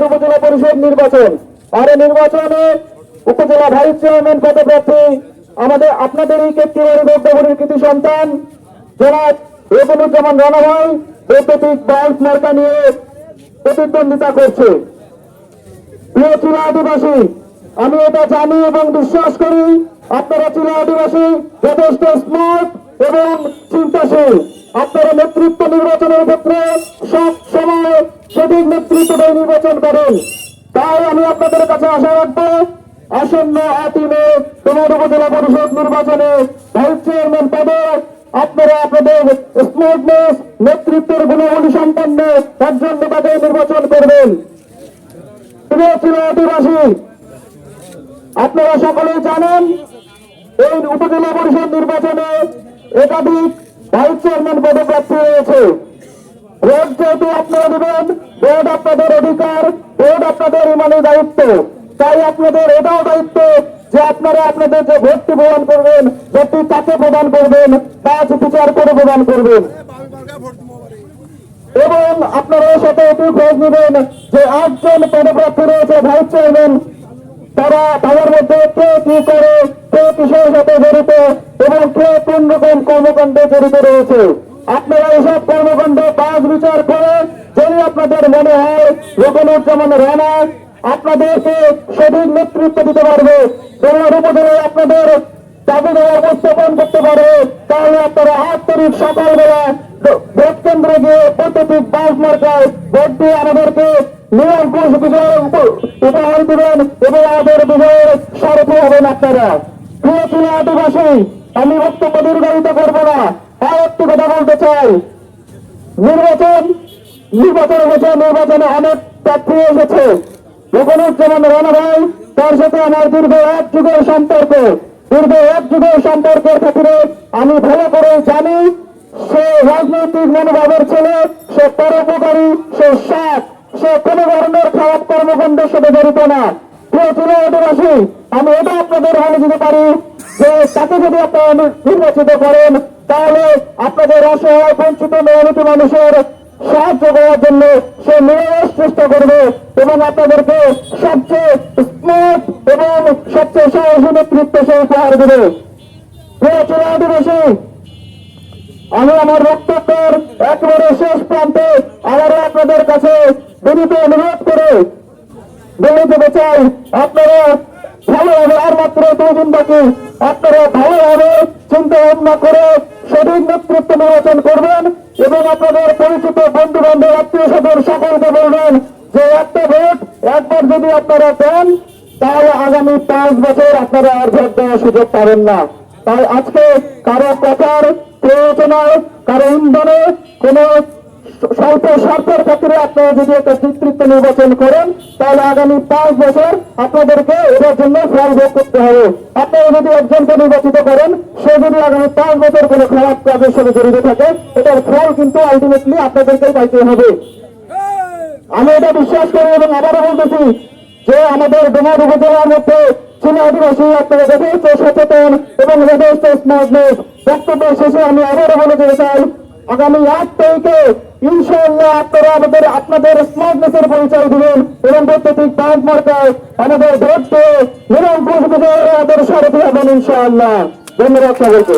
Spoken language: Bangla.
ডোমার উপজেলা পরিষদ নির্বাচন। আর এই নির্বাচনে উপজেলা ভাইস চেয়ারম্যান পদপ্রার্থী, আমাদের আপনাদেরই কেত্রিবাড়ি বৌদ্ধগুড়ির কৃতি সন্তান, জনাব রবনুজ্জামান রানা ভাই বৈদ্যুতিক বাল্ব মার্কা নিয়ে প্রতিদ্বন্দ্বিতা করছে। প্রিয় চীনা আদিবাসী, আমি এটা জানি এবং বিশ্বাস করি, আপনারা চীনা আদিবাসী যথেষ্ট স্মার্ট এবং সঠিক নেতৃত্বটাই নির্বাচন করেন তাই আমি আপনাদের কাছে আশা রাখব, আসন্ন আতিমে তোমার উপজেলা পরিষদ নির্বাচনে ভাইস চেয়ারম্যান পদে আপনারা আপনাদের স্মার্টনেস নেতৃত্বের গুণাবলী সম্পন্ন একজন নেতাকে নির্বাচন করবেন। আদিবাসী, আপনারা সকলেই জানেন, এই উপজেলা পরিষদ নির্বাচনে একাধিক ভাইস চেয়ারম্যান পদপ্রার্থী রয়েছে। ভোট যেহেতু আপনারা দেবেন ভোট আপনাদের অধিকার ভোট আপনাদের ইমানি দায়িত্ব। তাই আপনাদের এটাও দায়িত্ব যে আপনারা আপনাদের যে ভোটটি প্রদান করবেন, ভোটটি তাকে প্রদান করবেন কাজ বিচার করে প্রদান করবেন। এবং আপনারা সাথে এটি খোঁজ নেবেন যে আটজন পদপ্রার্থী রয়েছে, ভাইস চেয়ারম্যান, তারা তাদের মধ্যে কে কি করে, কে কিসের সাথে জড়িত এবং কে কোন রকম কর্মকাণ্ডে জড়িত রয়েছে। আপনারা এসব কর্মকাণ্ডে পাঁচ বিচার করে আপনাদের মনে হয় রকনুজ্জামান রানা আপনাদেরকে সঠিক নেতৃত্ব দিতে পারবে। তোমার উপজেলায় আপনাদের দাবি দেওয়া, উপস্থাপন করতে পারবে। তাহলে আপনারা আট তারিখ সকালবেলা ভোট কেন্দ্রে গিয়ে বৈদ্যুতিক বাস মার্কায় ভোট দিয়ে আমাদেরকে নিরঙ্কুশ বিজয় উপ- উপহার দিবেন এবং আমাদের বিজয়ের সারথি হবেন আপনারা। প্রিয় ছিল আদিবাসী, আমি বক্তব্য দীর্ঘায়িত করব না। আর একটু কথা বলতে চাই। নির্বাচন নির্বাচন হয়েছে নির্বাচনে অনেক প্রার্থী এসেছে। রকনুজ্জামান রানা ভাই, তার সাথে আমার দীর্ঘ এক যুগের সম্পর্ক। দীর্ঘ এক যুগের সম্পর্কের খাতিরে আমি ভালো করে জানি, সে রাজনৈতিক মনোভাবের ছেলে, সে পরোপকারী, সে সাপ, সে কোনো ধরনের খারাপ কর্মকাণ্ডের সাথে জড়িত না। আদিবাসী, আমি এটা আপনাদের বলে দিতে পারি যে তাকে যদি আপনারা নির্বাচিত করেন, তাহলে আপনাদের অসহায়, বঞ্চিত মেহনতি মানুষের সাহায্য করার জন্য সে নিরস চেষ্টা করবে এবং আপনাদেরকে সবচেয়ে স্মার্ট এবং সবচেয়ে সাহসী নেতৃত্ব সে উপহার দেবে। আমি আমার বক্তব্যের একেবারে শেষ প্রান্তে আবারও আপনাদের কাছে বিনীত অনুরোধ করে বলে যেতে চাই আপনারা ভালোভাবে আর মাত্র দুই দিন বাকি। আপনারা ভালোভাবে চিন্তা ভাবনা করে সঠিক নেতৃত্ব নির্বাচন করবেন এবং আপনাদের পরিচিত বন্ধু বান্ধব আত্মীয় স্বজন সকলকে বলবেন যে একটা ভোট একবার যদি আপনারা দেন, তাহলে আগামী পাঁচ বছর আপনারা আর ভোট দেওয়ার সুযোগ পাবেন না। তাই আজকে কারও কথার প্রয়োজনায় কারও ইন্ধনে কোনো স্বল্প স্বার্থের ক্ষেত্রে আপনারা যদি একটা নেতৃত্ব নির্বাচন করেন, তাহলে আগামী পাঁচ বছর আপনাদেরকে এটার জন্য ফল ভোগ করতে হবে। আপনারা যদি একজনকে নির্বাচিত করেন, সে যদি আগামী পাঁচ বছর কোনো খারাপ কাজের সাথে জড়িত থাকে, এটার ফল কিন্তু আলটিমেটলি আপনাদেরকেই পাইতে হবে। আমি এটা বিশ্বাস করি এবং আবারও বলতেছি যে আমাদের ডোমার উপজেলার মধ্যে চীন আদিবাসী, আপনারা যথেষ্ট সচেতন এবং যথেষ্ট স্মার্টনেস বক্তব্য শেষে আমি আবারও বলে দিতে চাই আগামী আট তারিখে ইনশাআল্লাহ আপনারা আমাদের আপনাদের স্মার্টনেসের পরিচয় দিবেন এবং বৈদ্যুতিক ব্যাংক মার্কায় আমাদের ভোট পেয়ে নিরঙ্কুশ বিজয়ের আমাদের সারথী হবেন ইনশাআল্লাহ। ধন্যবাদ সকলকে